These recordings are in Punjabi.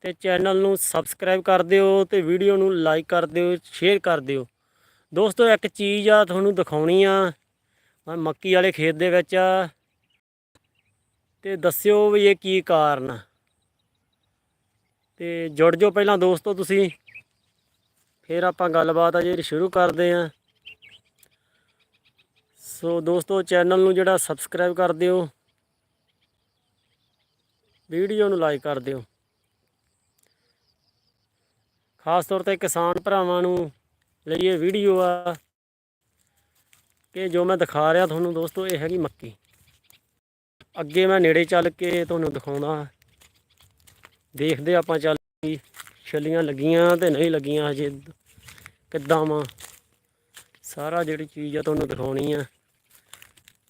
ਤੇ ਚੈਨਲ ਨੂੰ ਸਬਸਕ੍ਰਾਈਬ ਕਰ ਦਿਓ ਤੇ ਵੀਡੀਓ ਨੂੰ ਲਾਈਕ ਕਰ ਦਿਓ, ਸ਼ੇਅਰ ਕਰ ਦਿਓ। ਦੋਸਤੋ, ਇੱਕ ਚੀਜ਼ ਆ ਤੁਹਾਨੂੰ ਦਿਖਾਉਣੀ ਆ। ਮੈਂ ਮੱਕੀ ਵਾਲੇ ਖੇਤ ਦੇ ਵਿੱਚ ਆ। ਤੇ ਦੱਸਿਓ ਵੀ ਇਹ ਕੀ ਕਾਰਨ ਆ। ਤੇ ਜੁੜ ਜਾਓ ਪਹਿਲਾਂ ਦੋਸਤੋ ਤੁਸੀਂ। ਫਿਰ ਆਪਾਂ ਗੱਲਬਾਤ ਆ ਜਿਹੜੀ ਸ਼ੁਰੂ ਕਰਦੇ ਆਂ। ਸੋ ਦੋਸਤੋ, ਚੈਨਲ ਨੂੰ ਜਿਹੜਾ ਸਬਸਕ੍ਰਾਈਬ ਕਰ ਦਿਓ, ਵੀਡੀਓ ਨੂੰ ਲਾਈਕ ਕਰ ਦਿਓ। ਖਾਸ ਤੌਰ ਤੇ ਕਿਸਾਨ ਭਰਾਵਾਂ ਨੂੰ ਲਈ ਇਹ ਵੀਡੀਓ ਆ ਕਿ ਜੋ ਮੈਂ ਦਿਖਾ ਰਿਹਾ ਤੁਹਾਨੂੰ ਦੋਸਤੋ, ਇਹ ਹੈਗੀ ਮੱਕੀ। ਅੱਗੇ ਮੈਂ ਨੇੜੇ ਚੱਲ ਕੇ ਤੁਹਾਨੂੰ ਦਿਖਾਉਣਾ ਦੇਖਦੇ ਆਪਾਂ ਚੱਲ ਕੇ ਛੱਲੀਆਂ ਲੱਗੀਆਂ ਤੇ ਨਹੀਂ ਲੱਗੀਆਂ ਹਜੇ ਕਿੱਦਾਂ ਵਾ। ਸਾਰਾ ਜਿਹੜੀ ਚੀਜ਼ ਆ ਤੁਹਾਨੂੰ ਦਿਖਾਉਣੀ ਆ।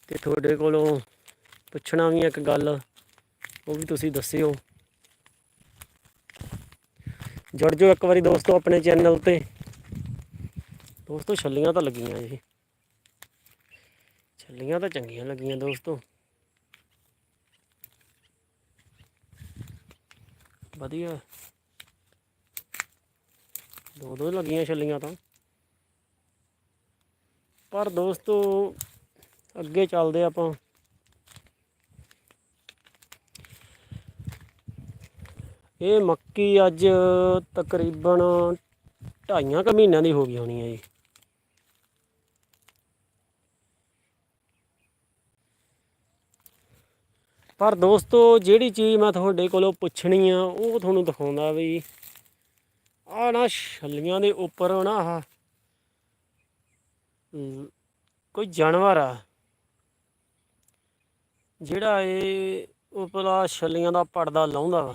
ਤੇ ਤੁਹਾਡੇ ਕੋਲੋਂ ਪੁੱਛਣਾ ਵੀ ਇੱਕ ਗੱਲ, ਉਹ ਵੀ ਤੁਸੀਂ ਦੱਸਿਓ। ਜੁੜ ਜਾਓ ਇੱਕ ਵਾਰੀ ਦੋਸਤੋ ਆਪਣੇ ਚੈਨਲ ਤੇ। ਦੋਸਤੋ, ਛੱਲੀਆਂ ਤਾਂ ਲੱਗੀਆਂ ਜੀ। ਛੱਲੀਆਂ ਤਾਂ ਚੰਗੀਆਂ ਲੱਗੀਆਂ ਦੋਸਤੋ। ਵਧੀਆ। ਦੋ ਦੋ ਲੱਗੀਆਂ ਛੱਲੀਆਂ ਤਾਂ। ਪਰ ਦੋਸਤੋ, ਅੱਗੇ ਚੱਲਦੇ ਆਪਾਂ। ਇਹ ਮੱਕੀ ਅੱਜ ਤਕਰੀਬਨ ਢਾਈਆਂ ਕੁ ਮਹੀਨਿਆਂ ਦੀ ਹੋ ਗਈ ਹੋਣੀ ਹੈ ਜੀ। ਪਰ ਦੋਸਤੋ, ਜਿਹੜੀ ਚੀਜ਼ ਮੈਂ ਤੁਹਾਡੇ ਕੋਲੋਂ ਪੁੱਛਣੀ ਆ, ਉਹ ਤੁਹਾਨੂੰ ਦਿਖਾਉਂਦਾ ਵੀ ਆ ਨਾ ਛੱਲੀਆਂ ਦੇ ਉੱਪਰ ਨਾ ਆਹ ਕੋਈ ਜਾਨਵਰ ਆ। ਜਿਹੜਾ ਇਹ ਉਪਰਲਾ ਛੱਲੀਆਂ ਦਾ ਪਰਦਾ ਲਾਉਂਦਾ ਵਾ।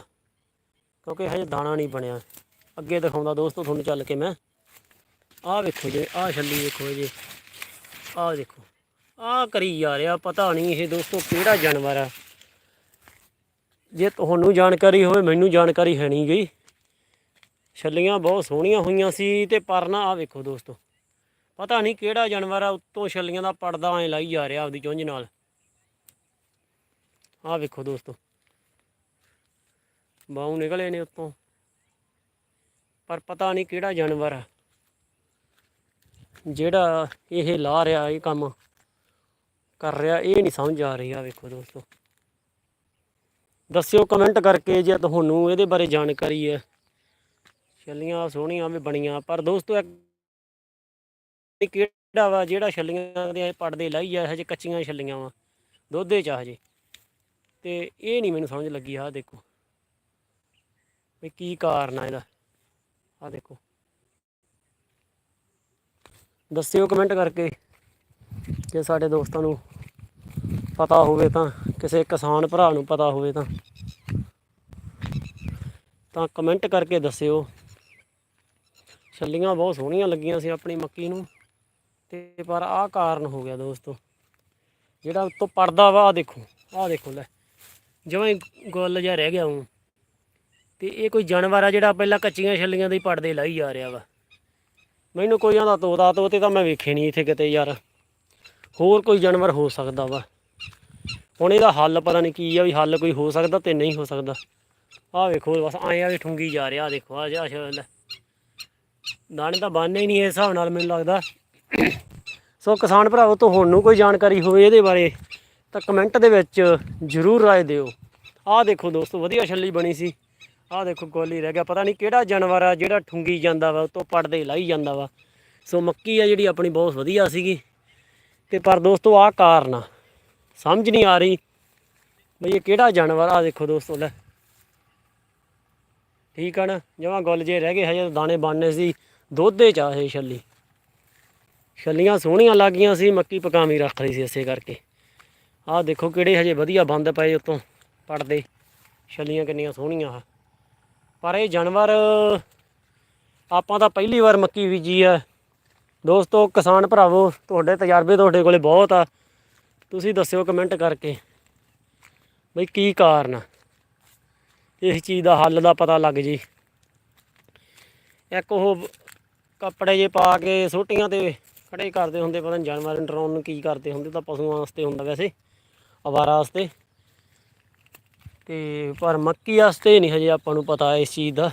ਕਿਉਂਕਿ ਹਜੇ ਦਾਣਾ ਨਹੀਂ ਬਣਿਆ। ਅੱਗੇ ਦਿਖਾਉਂਦਾ ਦੋਸਤੋ ਤੁਹਾਨੂੰ ਚੱਲ ਕੇ ਮੈਂ। ਆਹ ਵੇਖੋ ਜੇ, ਆਹ ਛੱਲੀ ਵੇਖੋ ਜੇ। ਆਹ ਦੇਖੋ, ਆਹ ਕਰੀ ਜਾ ਰਿਹਾ, ਪਤਾ ਨਹੀਂ ਇਹ ਦੋਸਤੋ ਕਿਹੜਾ ਜਾਨਵਰ ਆ। ਜੇ ਤੁਹਾਨੂੰ ਜਾਣਕਾਰੀ ਹੋਵੇ, ਮੈਨੂੰ ਜਾਣਕਾਰੀ ਹੈ ਨਹੀਂ ਗਈ। ਛੱਲੀਆਂ ਬਹੁਤ ਸੋਹਣੀਆਂ ਹੋਈਆਂ ਸੀ ਤੇ ਪਰ ਨਾ ਆਹ ਵੇਖੋ ਦੋਸਤੋ, ਪਤਾ ਨਹੀਂ ਕਿਹੜਾ ਜਾਨਵਰ ਆ, ਉੱਤੋਂ ਛੱਲੀਆਂ ਦਾ ਪਰਦਾ ਐ ਲਾਈ ਜਾ ਰਿਹਾ ਆਪਦੀ ਚੁੰਝ ਨਾਲ। ਆਹ ਵੇਖੋ ਦੋਸਤੋ ਬਾਹੂ ਨਿਕਲੇ ਨੇ ਉੱਤੋਂ। ਪਰ ਪਤਾ ਨਹੀਂ ਕਿਹੜਾ ਜਾਨਵਰ ਆ। ਜਿਹੜਾ ਇਹ ਲਾ ਰਿਹਾ ਇਹ ਕੰਮ ਕਰ ਰਿਹਾ, ਇਹ ਨਹੀਂ ਸਮਝ ਆ ਰਹੀ ਆ, ਵੇਖੋ ਦੋਸਤੋ। ਦੱਸਿਓ ਕਮੈਂਟ ਕਰਕੇ ਜੇ ਤੁਹਾਨੂੰ ਇਹਦੇ ਬਾਰੇ ਜਾਣਕਾਰੀ ਹੈ। ਛੱਲੀਆਂ ਸੋਹਣੀਆਂ ਵੀ ਬਣੀਆਂ। ਪਰ ਦੋਸਤੋ, ਇੱਕ ਕਿਹੜਾ ਵਾ, ਜਿਹੜਾ ਛੱਲੀਆਂ ਦੇ ਪੜਦੇ ਲਾਈ ਆ ਹਜੇ ਕੱਚੀਆਂ ਛੱਲੀਆਂ ਵਾ। ਦੁੱਧੇ ਚ ਆ ਹਜੇ। ਤੇ ਇਹ ਨਹੀਂ ਮੈਨੂੰ ਸਮਝ ਲੱਗੀ, ਆਹ ਦੇਖੋ। ਵੀ ਕੀ ਕਾਰਨ ਆ ਇਹਦਾ? ਆ ਦੇਖੋ। ਦੱਸਿਓ ਕਮੈਂਟ ਕਰਕੇ, ਜੇ ਸਾਡੇ ਦੋਸਤਾਂ ਨੂੰ ਪਤਾ ਹੋਵੇ ਤਾਂ, ਕਿਸੇ ਕਿਸਾਨ ਭਰਾ ਨੂੰ ਪਤਾ ਹੋਵੇ ਤਾਂ। ਤਾਂ ਕਮੈਂਟ ਕਰਕੇ ਦੱਸਿਓ। ਛੱਲੀਆਂ ਬਹੁਤ ਸੋਹਣੀਆਂ ਲੱਗੀਆਂ ਸੀ ਆਪਣੀ ਮੱਕੀ ਨੂੰ। ਤੇ ਪਰ ਆਹ ਕਾਰਨ ਹੋ ਗਿਆ ਦੋਸਤੋ। ਜਿਹੜਾ ਉੱਤੋਂ ਪੜਦਾ ਵਾ ਆ ਦੇਖੋ, ਆਹ ਦੇਖੋ ਲੈ। ਜਿਵੇਂ ਹੀ ਗੁੱਲ ਜਿਹਾ ਰਹਿ ਗਿਆ ਹੂੰ ਤੇ ਇਹ ਕੋਈ ਜਾਨਵਰ ਆ ਜਿਹੜਾ ਪਹਿਲਾਂ ਕੱਚੀਆਂ ਛੱਲੀਆਂ ਦੇ ਹੀ ਪੜਦੇ ਲਾਈ ਜਾ ਰਿਹਾ ਵਾ। ਮੈਨੂੰ ਕੋਈ ਆਂਦਾ ਤੋਤਾ, ਤੋਤੇ ਤਾਂ ਮੈਂ ਵੇਖੇ ਨਹੀਂ ਇੱਥੇ ਕਿਤੇ ਯਾਰ। ਹੋਰ ਕੋਈ ਜਾਨਵਰ ਹੋ ਸਕਦਾ ਵਾ। ਹੁਣ ਇਹਦਾ ਹੱਲ ਪਤਾ ਨਹੀਂ ਕੀ ਆ ਵੀ ਹੱਲ ਕੋਈ ਹੋ ਸਕਦਾ ਤੇ ਨਹੀਂ ਹੋ ਸਕਦਾ। ਆਹ ਵੇਖੋ, ਬਸ ਐਂ ਆ ਵੀ ਠੁੰਗੀ ਜਾ ਰਿਹਾ ਦੇਖੋ ਆ ਜਾ ਲੈ। ਦਾਣੇ ਤਾਂ ਬੰਨੇ ਹੀ ਨਹੀਂ ਇਸ ਹਿਸਾਬ ਨਾਲ ਮੈਨੂੰ ਲੱਗਦਾ। ਸੋ ਕਿਸਾਨ ਭਰਾਵੋ ਨੂੰ ਕੋਈ ਜਾਣਕਾਰੀ ਹੋਵੇ ਇਹਦੇ ਬਾਰੇ, ਤਾਂ ਕਮੈਂਟ ਦੇ ਵਿੱਚ ਜ਼ਰੂਰ ਰਾਏ ਦਿਓ। ਆਹ ਦੇਖੋ ਦੋਸਤੋ, ਵਧੀਆ ਛੱਲੀ ਬਣੀ ਸੀ। ਆਹ ਦੇਖੋ ਗੋਲੀ ਰਹਿ ਗਿਆ, ਪਤਾ ਨਹੀਂ ਕਿਹੜਾ ਜਾਨਵਰ ਆ ਜਿਹੜਾ ਠੁੰਗੀ ਜਾਂਦਾ ਵਾ, ਉਤੋਂ ਪੜਦੇ ਲਾਈ ਜਾਂਦਾ ਵਾ। ਸੋ ਮੱਕੀ ਆ ਜਿਹੜੀ ਆਪਣੀ ਬਹੁਤ ਵਧੀਆ ਸੀਗੀ। ਤੇ ਪਰ ਦੋਸਤੋ ਆਹ ਕਾਰਨ ਆ, ਸਮਝ ਨਹੀਂ ਆ ਰਹੀ ਬਈ ਇਹ ਕਿਹੜਾ ਜਾਨਵਰ ਆ। ਦੇਖੋ ਦੋਸਤੋ, ਲੈ। ਠੀਕ ਆ ਨਾ? ਜਮਾਂ ਗੁੱਲ ਜੇ ਰਹਿ ਗਏ, ਹਜੇ ਦਾਣੇ ਬਣਨੇ ਸੀ। ਦੁੱਧੇ ਚ ਆ ਇਹ ਛੱਲੀ। ਛੱਲੀਆਂ ਸੋਹਣੀਆਂ ਲੱਗੀਆਂ ਸੀ, ਮੱਕੀ ਪਕਾਵੀਂ ਰੱਖ ਲਈ ਸੀ ਇਸੇ ਕਰਕੇ। ਆਹ ਦੇਖੋ ਕਿਹੜੇ ਹਜੇ ਵਧੀਆ ਬੰਦ ਪਏ ਉਤੋਂ ਪੜਦੇ ਛੱਲੀਆਂ ਕਿੰਨੀਆਂ ਸੋਹਣੀਆਂ ਆ। ਪਰ ਇਹ ਜਾਨਵਰ ਆਪਾਂ ਤਾਂ ਪਹਿਲੀ ਵਾਰ ਮੱਕੀ ਬੀਜੀ ਆ। ਦੋਸਤੋ, ਕਿਸਾਨ ਭਰਾਵੋ, ਤੁਹਾਡੇ ਤਜਰਬੇ ਤੁਹਾਡੇ ਕੋਲੇ ਬਹੁਤ ਆ। ਤੁਸੀਂ ਦੱਸਿਓ ਕਮੈਂਟ ਕਰਕੇ ਬਈ ਕੀ ਕਾਰਨ ਆ? ਇਸ ਚੀਜ਼ ਦਾ ਹੱਲ ਦਾ ਪਤਾ ਲੱਗ ਜੀ। ਇੱਕ ਉਹ ਕੱਪੜੇ ਜੇ ਪਾ ਕੇ ਸੋਟੀਆਂ ਤੇ ਖੜੇ ਕਰਦੇ ਹੁੰਦੇ, ਪਤਾ ਨਹੀਂ ਜਾਨਵਰ ਡਰਾਉਣ ਨੂੰ ਕੀ ਕਰਦੇ ਹੁੰਦੇ ਤਾਂ ਪਸ਼ੂਆਂ ਵਾਸਤੇ ਹੁੰਦਾ ਵੈਸੇ ਅਵਾਰਾ ਵਾਸਤੇ। ਤੇ ਪਰ ਮੱਕੀ ਵਾਸਤੇ ਨਹੀਂ ਹਜੇ ਆਪਾਂ ਨੂੰ ਪਤਾ ਇਸ ਚੀਜ਼ ਦਾ।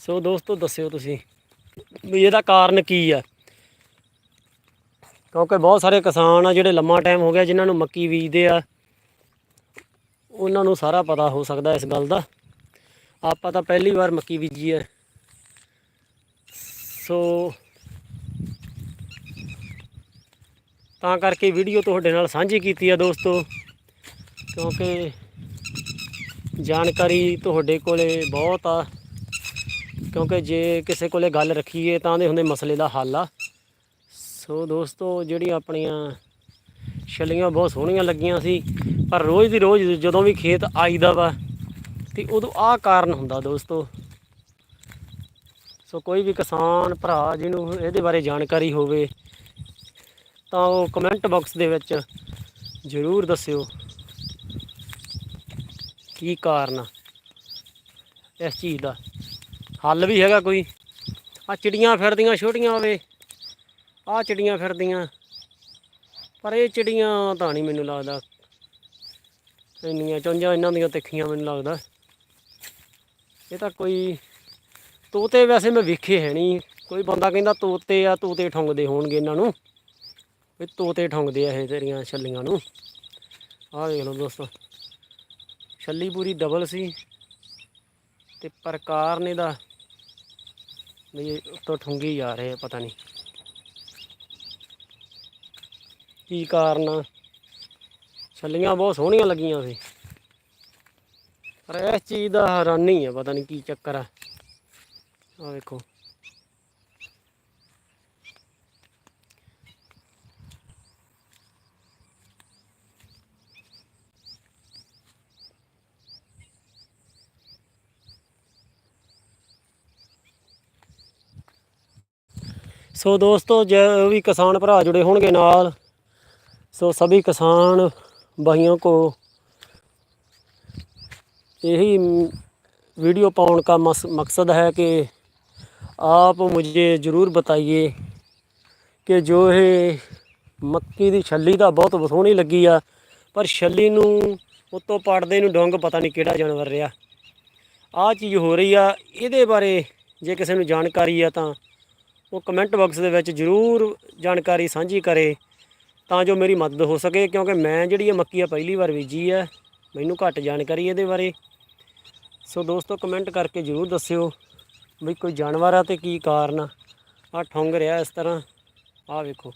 ਸੋ ਦੋਸਤੋ, ਦੱਸਿਓ ਤੁਸੀਂ ਵੀ ਇਹਦਾ ਕਾਰਨ ਕੀ ਆ? ਕਿਉਂਕਿ ਬਹੁਤ ਸਾਰੇ ਕਿਸਾਨ ਆ ਜਿਹੜੇ ਲੰਮਾ ਟਾਈਮ ਹੋ ਗਿਆ ਜਿਨ੍ਹਾਂ ਨੂੰ ਮੱਕੀ ਬੀਜਦੇ ਆ, ਉਹਨਾਂ ਨੂੰ ਸਾਰਾ ਪਤਾ ਹੋ ਸਕਦਾ ਇਸ ਗੱਲ ਦਾ। ਆਪਾਂ ਤਾਂ ਪਹਿਲੀ ਵਾਰ ਮੱਕੀ ਬੀਜੀ ਹੈ ਸੋ ਤਾਂ ਕਰਕੇ ਵੀਡੀਓ ਤੁਹਾਡੇ ਨਾਲ ਸਾਂਝੀ ਕੀਤੀ ਆ ਦੋਸਤੋ। ਕਿਉਂਕਿ ਜਾਣਕਾਰੀ ਤੁਹਾਡੇ ਕੋਲੇ ਬਹੁਤ ਆ। ਕਿਉਂਕਿ ਜੇ ਕਿਸੇ ਕੋਲੇ ਗੱਲ ਰੱਖੀਏ ਤਾਂ ਦੇ ਹੁੰਦੇ ਮਸਲੇ ਦਾ ਹੱਲ ਆ। ਸੋ ਦੋਸਤੋ, ਜਿਹੜੀਆਂ ਆਪਣੀਆਂ ਛੱਲੀਆਂ ਬਹੁਤ ਸੋਹਣੀਆਂ ਲੱਗੀਆਂ ਸੀ, ਪਰ ਰੋਜ਼ ਦੀ ਰੋਜ਼ ਜਦੋਂ ਵੀ ਖੇਤ ਆਈਦਾ ਵਾ, ਤੇ ਉਦੋਂ ਆਹ ਕਾਰਨ ਹੁੰਦਾ ਦੋਸਤੋ। ਸੋ ਕੋਈ ਵੀ ਕਿਸਾਨ ਭਰਾ ਜਿਹਨੂੰ ਇਹਦੇ ਬਾਰੇ ਜਾਣਕਾਰੀ ਹੋਵੇ, ਤਾਂ ਉਹ ਕਮੈਂਟ ਬਾਕਸ ਦੇ ਵਿੱਚ ਜ਼ਰੂਰ ਦੱਸਿਓ। ਕੀ ਕਾਰਨ ਆ ਇਸ ਚੀਜ਼ ਦਾ? ਹੱਲ ਵੀ ਹੈਗਾ ਕੋਈ? ਆ ਚਿੜੀਆਂ ਫਿਰਦੀਆਂ ਛੋਟੀਆਂ ਹੋਵੇ ਆ ਚਿੜੀਆਂ ਫਿਰਦੀਆਂ। ਪਰ ਇਹ ਚਿੜੀਆਂ ਤਾਂ ਨਹੀਂ ਮੈਨੂੰ ਲੱਗਦਾ। ਇੰਨੀਆਂ ਚੁੰਝਾਂ ਇਹਨਾਂ ਦੀਆਂ ਤਿੱਖੀਆਂ ਮੈਨੂੰ ਲੱਗਦਾ। ਇਹ ਤਾਂ ਕੋਈ ਤੋਤੇ ਵੈਸੇ ਮੈਂ ਵੇਖੇ ਹੈ ਨਹੀਂ। ਕੋਈ ਬੰਦਾ ਕਹਿੰਦਾ ਤੋਤੇ ਆ, ਤੋਤੇ ਠੁੰਗਦੇ ਹੋਣਗੇ ਇਹਨਾਂ ਨੂੰ। ਵੀ ਤੋਤੇ ਠੁੰਗਦੇ ਆ ਇਹ ਤੇਰੀਆਂ ਛੱਲੀਆਂ ਨੂੰ। ਆਹ ਦੇਖ ਲਓ ਦੋਸਤੋ। ਛੱਲੀ ਪੂਰੀ ਡਬਲ ਸੀ ਤੇ ਪ੍ਰਕਾਰ ਨੇ ਦਾ ਵੀ ਉੱਤੋਂ ਠੁੰਗੀ ਜਾ ਰਹੇ ਆ, ਪਤਾ ਨਹੀਂ। ਕੀ ਕਾਰਨ ਆ? ਛੱਲੀਆਂ ਬਹੁਤ ਸੋਹਣੀਆਂ ਲੱਗੀਆਂ ਸੀ ਪਰ ਇਸ ਚੀਜ਼ ਦਾ ਹੈਰਾਨੀ ਆ, ਪਤਾ ਨਹੀਂ ਕੀ ਚੱਕਰ ਆ। ਆ ਵੇਖੋ। ਸੋ ਦੋਸਤੋ, ਜੇ ਵੀ ਕਿਸਾਨ ਭਰਾ ਜੁੜੇ ਹੋਣਗੇ ਨਾਲ, ਸੋ ਸਭੀ ਕਿਸਾਨ ਬਾਈਆਂ ਕੋ यही वीडियो पाउन का ਮਕਸਦ ਹੈ ਕਿ ਆਪ ਮੁਝੇ ਜ਼ਰੂਰ ਬਤਾਈਏ ਕਿ ਜੋ ਇਹ ਮੱਕੀ ਦੀ ਛੱਲੀ ਦਾ ਬਹੁਤ ਬਸੋਣੀ ਲੱਗੀ ਆ, ਪਰ ਛੱਲੀ ਨੂੰ ਉੱਤੋਂ ਪੜਦੇ ਨੂੰ ਡੰਗ ਪਤਾ ਨਹੀਂ ਕਿਹੜਾ ਜਾਨਵਰ ਰਿਹਾ। ਆ ਚੀਜ਼ ਹੋ ਰਹੀ ਆ, ਇਹਦੇ ਬਾਰੇ ਜੇ ਕਿਸੇ ਨੂੰ ਜਾਣਕਾਰੀ ਆ ਤਾਂ ਉਹ ਕਮੈਂਟ ਬਾਕਸ ਦੇ ਵਿੱਚ ਜ਼ਰੂਰ ਜਾਣਕਾਰੀ ਸਾਂਝੀ ਕਰੇ ਤਾਂ ਜੋ ਮੇਰੀ ਮਦਦ ਹੋ ਸਕੇ, ਕਿਉਂਕਿ ਮੈਂ ਜਿਹੜੀ ਇਹ ਮੱਕੀ ਆ ਪਹਿਲੀ ਵਾਰ ਬੀਜੀ ਹੈ ਮੈਨੂੰ ਘੱਟ ਜਾਣਕਾਰੀ ਇਹਦੇ ਬਾਰੇ। ਸੋ ਦੋਸਤੋ ਕਮੈਂਟ ਕਰਕੇ ਜ਼ਰੂਰ ਦੱਸਿਓ ਵੀ ਕੋਈ ਜਾਨਵਰ ਆ ਤੇ ਕੀ ਕਾਰਨ ਆ। ਆਹ ਠੁੰਗ ਰਿਹਾ ਇਸ ਤਰ੍ਹਾਂ। ਆਹ ਵੇਖੋ,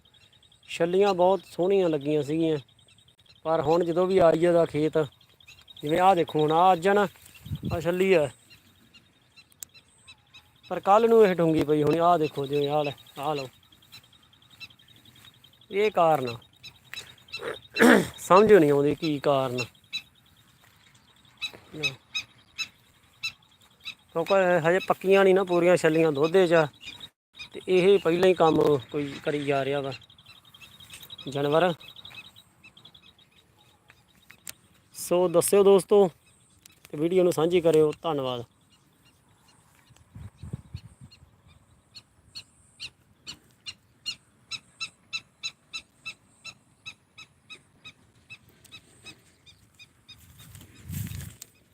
ਛੱਲੀਆਂ ਬਹੁਤ ਸੋਹਣੀਆਂ ਲੱਗੀਆਂ ਸੀਗੀਆਂ। ਪਰ ਹੁਣ ਜਦੋਂ ਵੀ ਆਈ ਦਾ ਖੇਤ, ਜਿਵੇਂ ਆਹ ਦੇਖੋ, ਹੁਣ ਆ ਅੱਜ ਨਾ ਆ ਛੱਲੀ ਆ। ਪਰ ਕੱਲ ਨੂੰ ਇਹ ਠੁੰਗੀ ਪਈ ਹੁਣ, ਆਹ ਦੇਖੋ ਜਿਵੇਂ ਆਹ ਲੈ, ਆਹ ਲਓ। ਇਹ ਕਾਰਨ ਸਮਝ ਨਹੀਂ ਆਉਂਦੀ ਕੀ ਕਾਰਨ ਕਿਉਂਕਿ ਹਜੇ ਪੱਕੀਆਂ ਨਹੀਂ ਨਾ ਪੂਰੀਆਂ ਛੱਲੀਆਂ ਦੁੱਧੇ 'ਚ। ਆ ਤੇ ਇਹ ਪਹਿਲਾਂ ਹੀ ਕੰਮ ਕੋਈ ਕਰੀ ਜਾ ਰਿਹਾ ਵਾ। ਜਾਨਵਰ। ਸੋ ਦੱਸਿਓ ਦੋਸਤੋ, ਤੇ ਵੀਡੀਓ ਨੂੰ ਸਾਂਝੀ ਕਰਿਓ। ਧੰਨਵਾਦ।